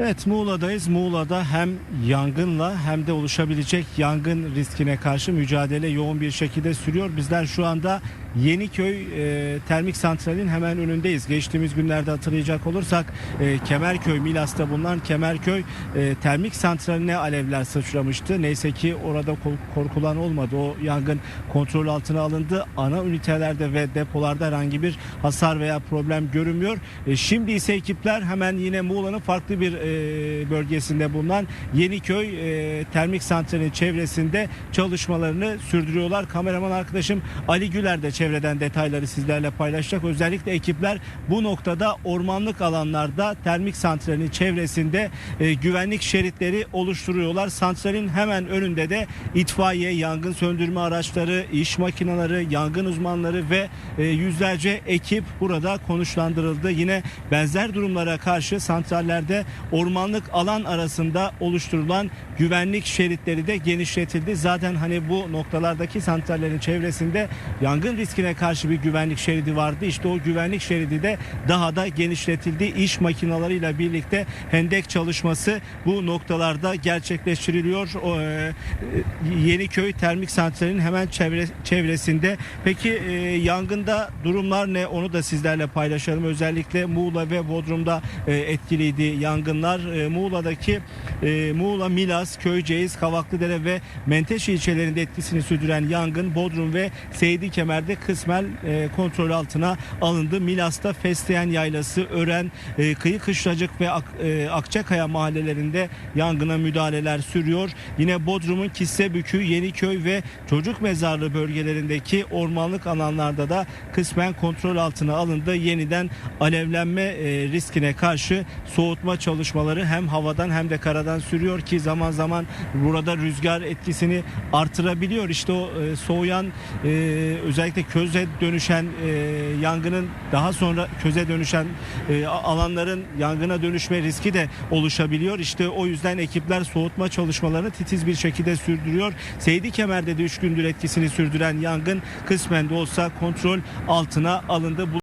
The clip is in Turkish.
Evet Muğla'dayız. Muğla'da hem yangınla hem de oluşabilecek yangın riskine karşı mücadele yoğun bir şekilde sürüyor. Bizler şu anda Yeniköy e, termik santralin hemen önündeyiz. Geçtiğimiz günlerde hatırlayacak olursak e, Kemerköy Milas'ta bulunan Kemerköy e, termik santraline alevler sıçramıştı. Neyse ki orada ko- korkulan olmadı. O yangın kontrol altına alındı. Ana ünitelerde ve depolarda herhangi bir hasar veya problem görünmüyor. E, şimdi ise ekipler hemen yine Muğla'nın farklı bir e, bölgesinde bulunan Yeniköy e, termik santralinin çevresinde çalışmalarını sürdürüyorlar. Kameraman arkadaşım Ali Güler de çevreden detayları sizlerle paylaşacak. Özellikle ekipler bu noktada ormanlık alanlarda termik santralin çevresinde e, güvenlik şeritleri oluşturuyorlar. Santralin hemen önünde de itfaiye, yangın söndürme araçları, iş makineleri, yangın uzmanları ve yüzlerce ekip burada konuşlandırıldı. Yine benzer durumlara karşı santrallerde ormanlık alan arasında oluşturulan güvenlik şeritleri de genişletildi. Zaten hani bu noktalardaki santrallerin çevresinde yangın riskine karşı bir güvenlik şeridi vardı. İşte o güvenlik şeridi de daha da genişletildi. İş makinalarıyla birlikte hendek çalışması bu noktalarda gerçekleştiriliyor. O, e, Yeniköy Termik Santrali'nin hemen çevre, çevresinde. Peki e, yangında durumlar ne? Onu da sizlerle paylaşalım. Özellikle Muğla ve Bodrum'da e, etkiliydi yangınlar. E, Muğla'daki e, Muğla, Milas, Köyceğiz, Kavaklıdere ve Menteşe ilçelerinde etkisini sürdüren yangın Bodrum ve Seydi Kemer'de kısmen e, kontrol altına alındı. Milas'ta Fesleğen Yaylası, Ören, e, Kıyı Kışlacık ve Ak- e, Akçakaya mahallelerinde yangına müdahaleler sürüyor. Yine Bodrum'un Kissebükü, Yeniköy ve Çocuk Mezarlığı bölgelerindeki ormanlık alanlarda da kısmen kontrol altına alındı. Yeniden alevlenme e, riskine karşı soğutma çalışmaları hem havadan hem de karadan sürüyor ki zaman zaman burada rüzgar etkisini artırabiliyor. İşte o e, soğuyan e, özellikle köze dönüşen e, yangının daha sonra köze dönüşen e, alanların yangına dönüşme riski de oluşabiliyor. İşte o yüzden ekipler soğutma çalışmalarını titiz bir şekilde sürdürüyor. Seydi Kemer'de de 3 gündür etkisini sürdüren yangın kısmen de olsa kontrol altına alındı.